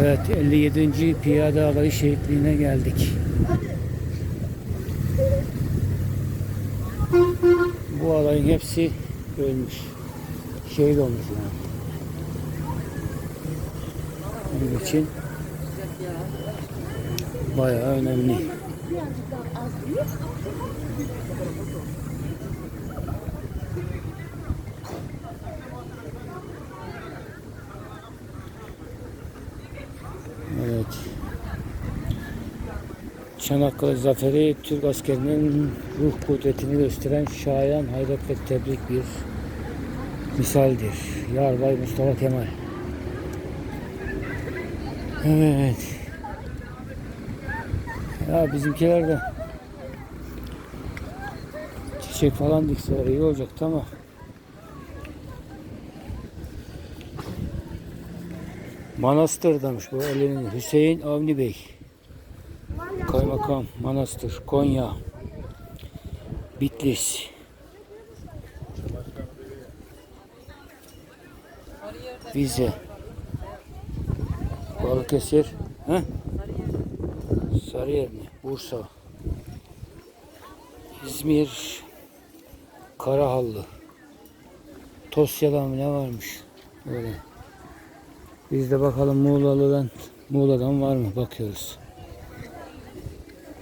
Evet 57. Piyade Alayı Şehitliği'ne geldik. Bu alayın hepsi ölmüş. Şehit olmuş yani. Onun için bayağı önemli. Evet. Çanakkale Zaferi Türk askerinin ruh kudretini gösteren şayan hayret ve tebrik bir misaldir. Yarbay Mustafa Kemal. Evet. Ya bizimkiler de çiçek falan dikseler iyi olacaktı ama Manastır'damış bu elinin Hüseyin Avni Bey. Kaymakam Manastır Konya Bitlis Vize Balıkesir He? Sarıyer mi? Bursa İzmir Karahallı Tosya'da ne varmış? Böyle. Biz de bakalım Muğla'dan Muğla'dan var mı bakıyoruz.